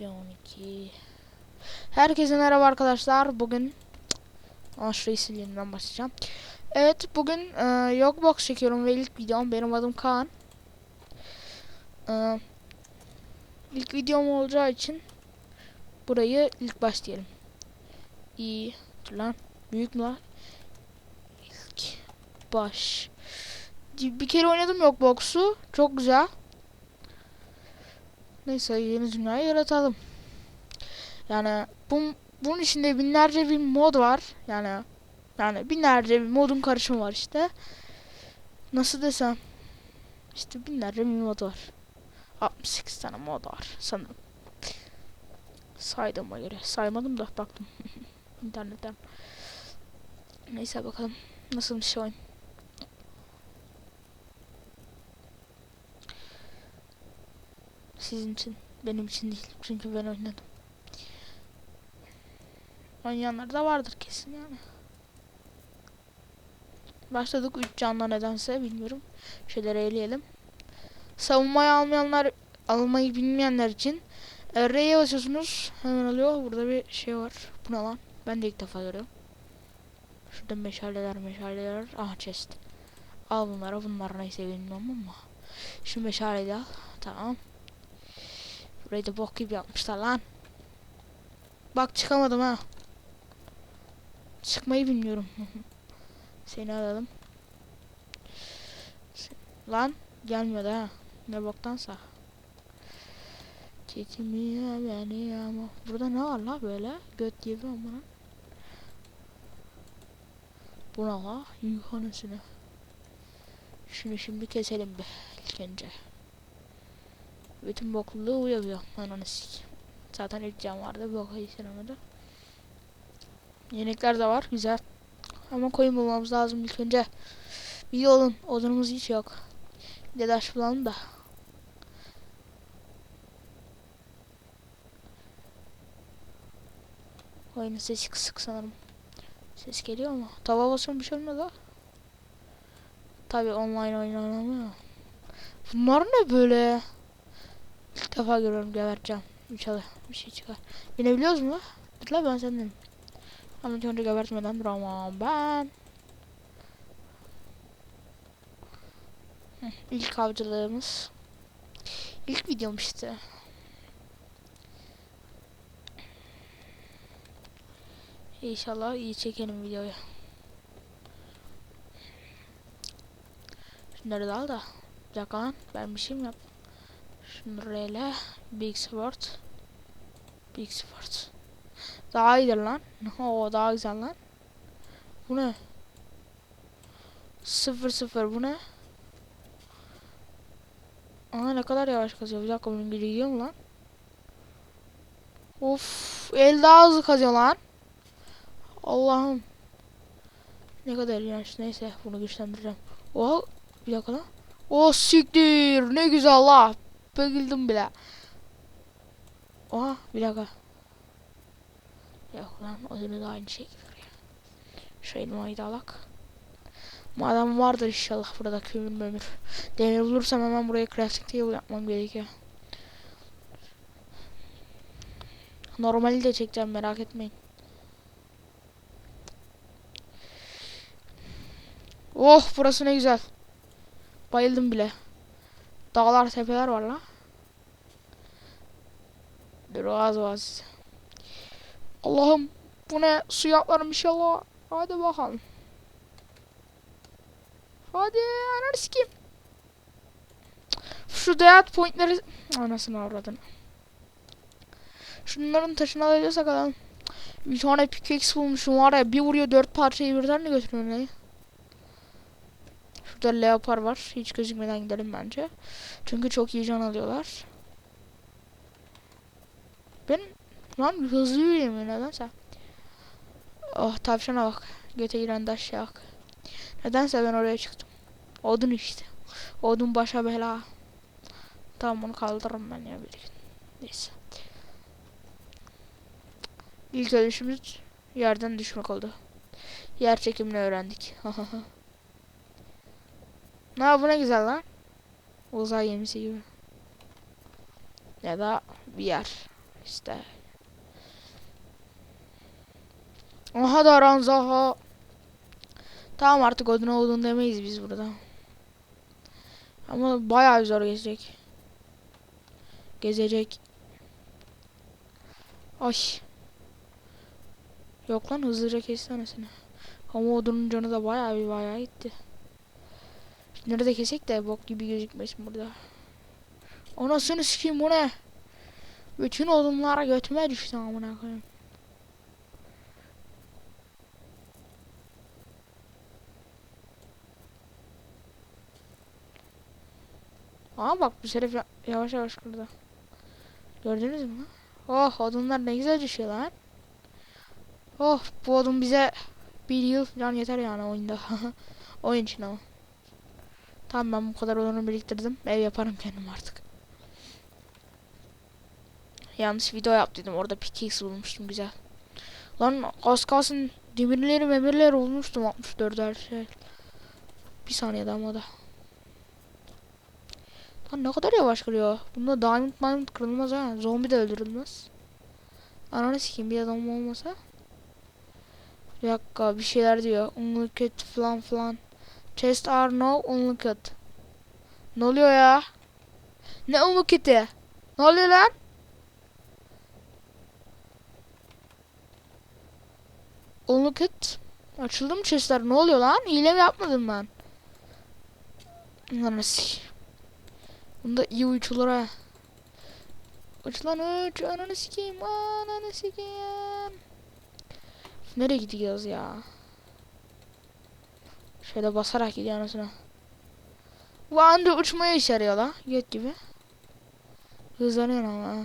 ve 12. Herkese merhaba arkadaşlar. Bugün şurayı sileyim başlayacağım. Evet bugün e, yok çekiyorum ve ilk videom benim adım Kaan. E, ilk videom olacağı için burayı ilk başlayalım. İyi. Dur lan. Büyük mü lan? İlk baş. Bir kere oynadım yok. Çok güzel. Neyse yeni dünyayı yaratalım. Yani bu, bunun içinde binlerce bir mod var. Yani yani binlerce bir modun karışımı var işte. Nasıl desem? İşte binlerce bir mod var. 68 tane mod var sanırım. Saydığıma göre. Saymadım da baktım. İnternetten. Neyse bakalım. Nasıl bir şey oyun. Sizin için. Benim için değil. Çünkü ben oynadım. Oynayanlar da vardır kesin yani. Başladık 3 canla nedense bilmiyorum. Şeyleri eleyelim. Savunmayı almayanlar almayı bilmeyenler için e, R'ye basıyorsunuz. Hemen alıyor. Burada bir şey var. Bu ne lan? Ben de ilk defa görüyorum. Şurada meşaleler meşaleler. Aha chest. Al bunları. Bunlar neyse bilmiyorum ama. Şu meşaleyi al. Tamam. Burayı da bok gibi yapmışlar lan. Bak çıkamadım ha. Çıkmayı bilmiyorum. Seni alalım. Lan gelmiyor da ha. Ne boktansa. Çekimi beni ama. Burada ne var la böyle? Göt gibi ama. Bu ne la? Yuhanısını. Şunu şimdi keselim be ilk önce. Bütün bokluluğu uyuyor. Ananı sik. Zaten ilk cam vardı. Boka işlemedi. Yenekler de var. Güzel. Ama koyun bulmamız lazım ilk önce. Bir olun. Odunumuz hiç yok. Bir de bulalım da. Oyunun sesi kısık sanırım. Ses geliyor mu? Tava basıyorum bir şey da. Tabi online oynanamıyor. Bunlar ne böyle? İlk defa görüyorum geberteceğim. İnşallah bir şey çıkar. Binebiliyoruz mu? Dur la ben senden. Ama ilk önce gebertmeden duramam ben. İlk avcılığımız. İlk videom işte. İnşallah iyi çekelim videoyu. Şunları da al da. Bir dakika lan. Ben bir şey mi yaptım? Şunları ele. Big Sword. Big Sword. Daha iyidir lan. Oo daha güzel lan. Bu ne? Sıfır sıfır bu ne? Aa ne kadar yavaş kazıyor. Bir dakika benim biri yiyor mu lan? Of el daha hızlı kazıyor lan. Allah'ım. Ne kadar iğrenç. Neyse bunu güçlendireceğim. Oh bir dakika lan. Oh siktir. Ne güzel la. Bayıldım bile. Oha bir dakika. Yok lan odunu da aynı şey gibi. Şu elmayı da alak. Madem vardır inşallah burada kömür mömür. Demir bulursam hemen buraya crafting table yapmam gerekiyor. Normali de çekeceğim merak etmeyin. Oh burası ne güzel. Bayıldım bile. Dağlar tepeler var la. Dur az. Allah'ım bu ne suya atlarım inşallah. Hadi bakalım. Hadi sikeyim. Şu deat pointleri anasını avradın. Şunların taşını alacaksak alalım. Bir tane pickaxe bulmuşum var ya bir vuruyor dört parçayı birden de götürüyor ne? Şurada leopar var. Hiç gözükmeden gidelim bence. Çünkü çok iyi can alıyorlar. Ben lan hızlı yürüyemiyor nedense. Oh tavşana bak. Göte giren taş yak. Nedense ben oraya çıktım. Odun işte. Odun başa bela. Tamam onu kaldırırım ben ya bir gün. Neyse. İlk ölüşümüz yerden düşmek oldu. Yer çekimini öğrendik. ne bu ne güzel lan. Uzay gemisi gibi. Ya da bir yer. İşte. Aha da ranzaha. Tamam artık odun odun demeyiz biz burada. Ama bayağı zor gezecek. Gezecek. Ay. Yok lan hızlıca kessene seni. Ama odunun canı da bayağı bir bayağı gitti. Da kesek de bok gibi gözükmesin burada. Anasını sikeyim bu ne? Bütün odunlara götüme düştü amına koyayım. Aa bak bu ya- yavaş yavaş kırdı. Gördünüz mü? Oh odunlar ne güzel düşüyor lan. Oh bu odun bize bir yıl falan yeter yani oyunda. Oyun için ama. Tamam ben bu kadar odunu biriktirdim. Ev yaparım kendim artık. Yanlış video yaptıydım. Orada pickaxe bulmuştum güzel. Lan az kalsın demirleri memirleri bulmuştum 64 her şey. Bir saniyede ama da. Lan ne kadar yavaş kırıyor. Bunda diamond diamond kırılmaz ha. Zombi de öldürülmez. Ananı sikeyim bir adam olmasa. Bir dakika bir şeyler diyor. Unlocked falan falan. Chest are no unlocked. Ne oluyor ya? Ne unlocked'i? Ne oluyor lan? Unlocked. Açıldı mı chestler? Ne oluyor lan? Hile mi yapmadım ben? Ananı sikeyim. Bunda iyi uçulur ha. Uç lan uç. Ananı sikeyim. Ananı sikeyim. Nereye gidiyoruz ya? Şöyle basarak gidiyor anasına. Bu anda uçmaya işe yarıyor la. Göt gibi. Hızlanıyor ama ha,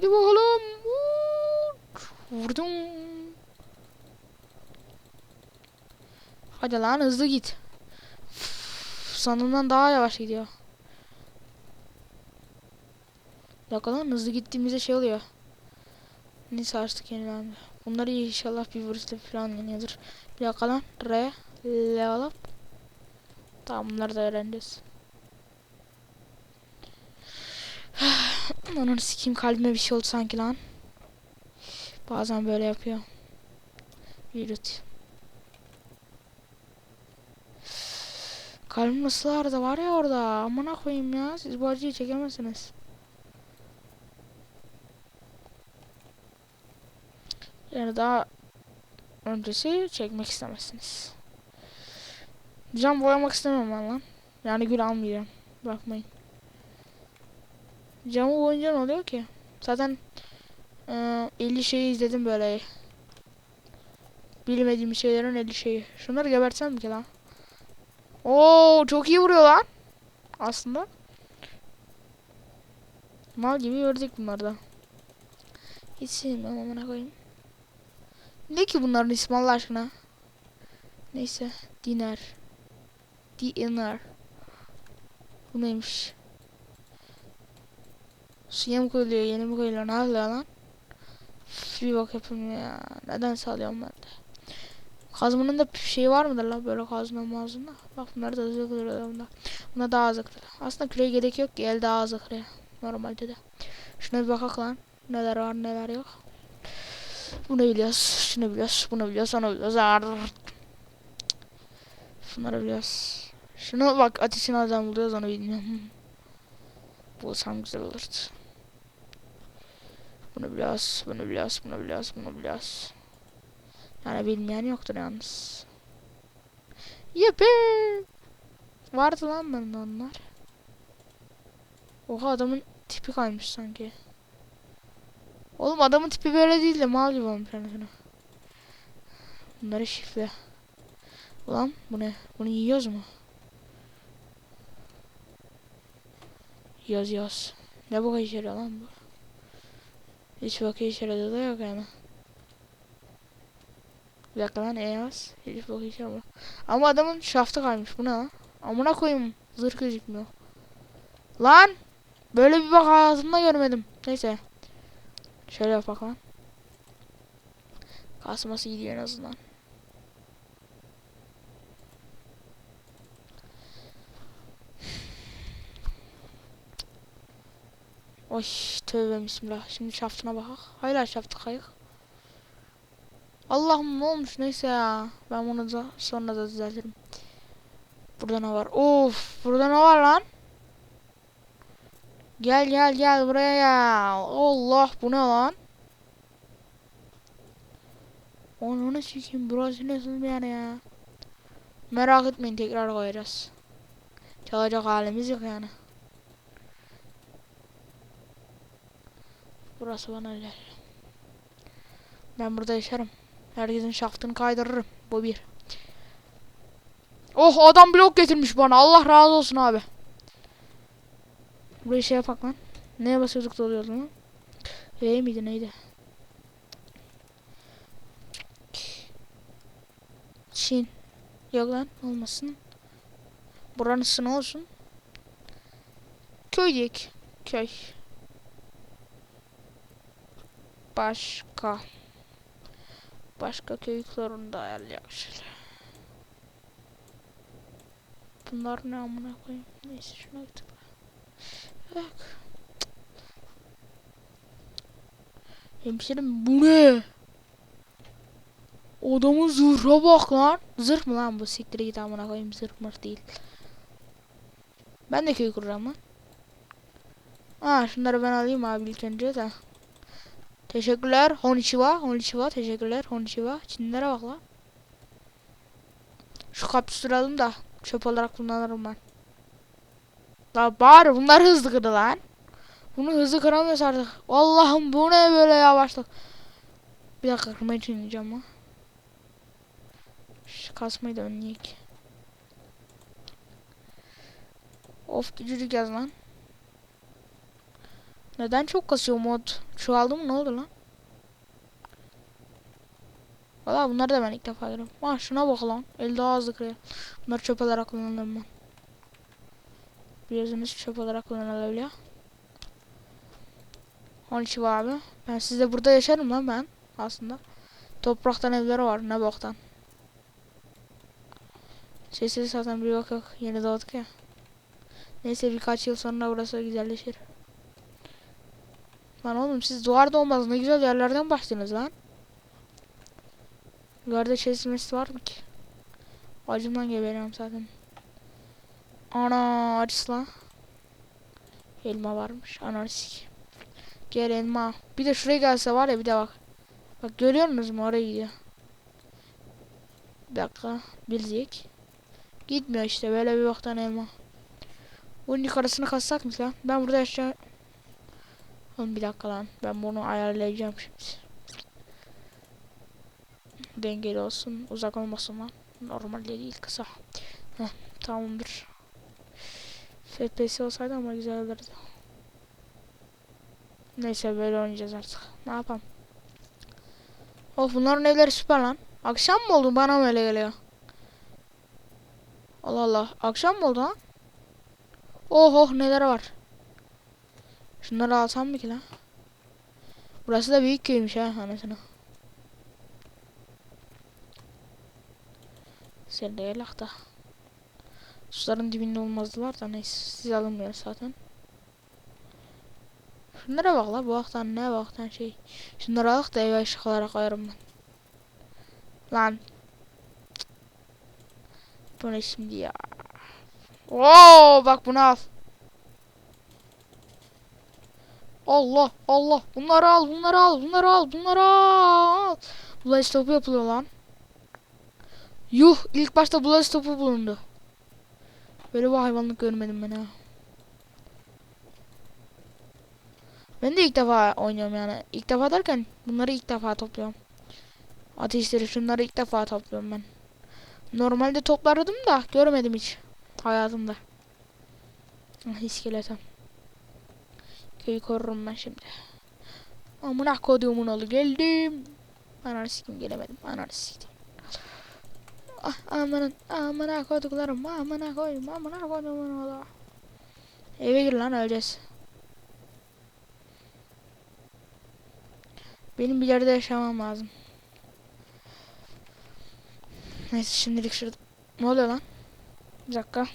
Hadi bakalım. Vurdum. Hadi lan hızlı git. Sandığımdan daha yavaş gidiyor. Bir dakika hızlı gittiğimizde şey oluyor. Neyse açtık yenilendi. Bunları inşallah bir vuruşta falan yeniyordur. Bir dakika. R. Level up. Tamam bunları da öğreneceğiz. Onun sikeyim kalbime bir şey oldu sanki lan. Bazen böyle yapıyor. Yürüt. Kalbim nasıl ağrıdı var ya orada. Amına koyayım ya. Siz bu acıyı çekemezsiniz. Yani daha öncesi çekmek istemezsiniz. Cam boyamak istemem ben lan. Yani gül almayacağım. Bakmayın. Camı boyunca ne oluyor ki? Zaten e, 50 şeyi izledim böyle. Bilmediğim şeylerin 50 şeyi. Şunları gebertsem ki lan? Oo çok iyi vuruyor lan. Aslında. Mal gibi gördük bunlarda. Hiç sevmem amına koyayım. Ne ki bunların ismi Allah aşkına? Neyse. Diner. Diner. Bu neymiş? Suya mı koyuluyor, yeni mi koyuluyor? Ne oluyor lan? Bir bak yapayım ya. Neden sağlıyorum ben de? Kazmanın da şey var mıdır lan böyle kazma mağazında? Bak bunlar da kırıyor bunda. Buna daha kırıyor. Aslında küreye gerek yok ki el daha hızlı kırıyor. Normalde de. Şuna bir bakak lan. Neler var neler yok. Bunu biliyoruz. Şunu biliyoruz. Bunu biliyoruz. Onu biliyoruz. Ar. Şunları biliyoruz. Şunu bak ateşin adam buluyoruz onu bilmiyorum. Bulsam güzel olurdu. Bunu biliyoruz. Bunu biliyoruz. Bunu biliyoruz. Bunu biliyoruz. Yani bilmeyen yoktur yalnız. Yippee! Vardı lan bende onlar. Oha adamın tipi kaymış sanki. Oğlum adamın tipi böyle değil de mal gibi olmuş anasını. Bunları şifre. Ulan bu ne? Bunu yiyoruz mu? Yiyoruz yiyoruz. Ne bu yarıyor lan bu? Hiç bakı işe yaradığı da yok yani. Bir dakika lan bas? Hiç bakı işe yaramıyor. Ama adamın şaftı kaymış. Bu ne lan? Amına koyayım. Zırh gözükmüyor. Lan! Böyle bir bak hayatımda görmedim. Neyse. Şöyle yapak lan. Kasması gidiyor en azından. Oy tövbe bismillah. Şimdi şaftına bakak. Hala şaftı kayık. Allah'ım ne olmuş neyse ya. Ben bunu da sonra da düzeltirim. Burada ne var? Of burada ne var lan? Gel gel gel buraya gel. Allah bu ne lan? Onu sikeyim burası nasıl bir yer ya? Merak etmeyin tekrar koyacağız. Çalacak halimiz yok yani. Burası bana öyle. Ben burada yaşarım. Herkesin şaftını kaydırırım. Bu bir. Oh adam blok getirmiş bana. Allah razı olsun abi. Buraya şey yapak lan. Neye basıyorduk da oluyordu lan? V miydi neydi? Çin. Yok lan olmasın. Buranın sını olsun. Köy diyek. Köy. Başka. Başka köy klarını da ayarlayalım şöyle. Bunlar ne amına koyayım. Neyse şuna gittik. Bak. Hemşerim bu ne? Adamın zırha bak lan. Zırh mı lan bu? Siktir git amına koyayım. Zırh mır değil. Ben de köy kuracağım lan. Aa şunları ben alayım abi ilk önce de. Teşekkürler. Konnichiwa. Konnichiwa. Teşekkürler. Konnichiwa. Çinlere bak lan. Şu alayım da çöp olarak kullanırım ben. La bari bunlar hızlı kırdı lan. Bunu hızlı kıramıyoruz artık. Allah'ım bu ne böyle yavaşlık. Bir dakika kırmayı çiğneyeceğim ha. Şu kasmayı da önleyek. Of küçücük yaz lan. Neden çok kasıyor mod? Çoğaldı mı ne oldu lan? Valla bunları da ben ilk defa görüyorum. Ha şuna bak lan. El daha hızlı kırıyor. Bunları çöp olarak kullanırım ben. Biliyorsunuz çöp olarak kullanılabiliyor. Onun için abi. Ben sizde burada yaşarım lan ben aslında. Topraktan evleri var ne boktan. Sesi zaten bir bak yok yeni doğduk ya. Neyse birkaç yıl sonra burası güzelleşir. Lan oğlum siz duvar olmaz ne güzel yerlerden başladınız lan. Yukarıda çesilmesi var mı ki? Acımdan geberiyorum zaten. Ana acısı lan. Elma varmış. Anarşik. Gel elma. Bir de şuraya gelse var ya bir de bak. Bak görüyor musunuz mu oraya gidiyor. Bir dakika. Bilecek. Gitmiyor işte böyle bir baktan elma. Bunun yukarısını kassak mı lan? Ben burada yaşayacağım. Oğlum bir dakika lan. Ben bunu ayarlayacağım şimdi. Dengeli olsun. Uzak olmasın lan. Normal değil kısa. Heh, tamamdır. FPS olsaydı ama güzel olurdu. Neyse böyle oynayacağız artık. Ne yapalım? Of bunların evleri süper lan. Akşam mı oldu? Bana mı öyle geliyor? Allah Allah. Akşam mı oldu lan? Oh oh neler var. Şunları alsam mı ki lan? Burası da büyük köymüş ha anasını. De gel da. Suların dibinde olmazdılar da neyse siz alınmıyor zaten. Şunlara bak la bu vaktan ne vaktan şey. Şunları alıp da eve ışık olarak koyarım ben. Lan. Bu ne şimdi ya? Oo bak bunu al. Allah Allah bunları al bunları al bunları al bunları al. Bulay stopu yapılıyor lan. Yuh ilk başta bulay stopu bulundu. Böyle bir hayvanlık görmedim ben ha. Ben de ilk defa oynuyorum yani. İlk defa derken bunları ilk defa topluyorum. Ateşleri şunları ilk defa topluyorum ben. Normalde toplardım da görmedim hiç hayatımda. Ah. Köyü korurum ben şimdi. Amına koduğumun oğlu geldim. Ananı sikim gelemedim. Ananı sikim. Ah amanın amına koduklarım amına koyayım amına koduğumun oğlu. Eve gir lan öleceğiz. Benim bir yerde yaşamam lazım. Neyse şimdilik şurada. Ne oluyor lan? Bir dakika.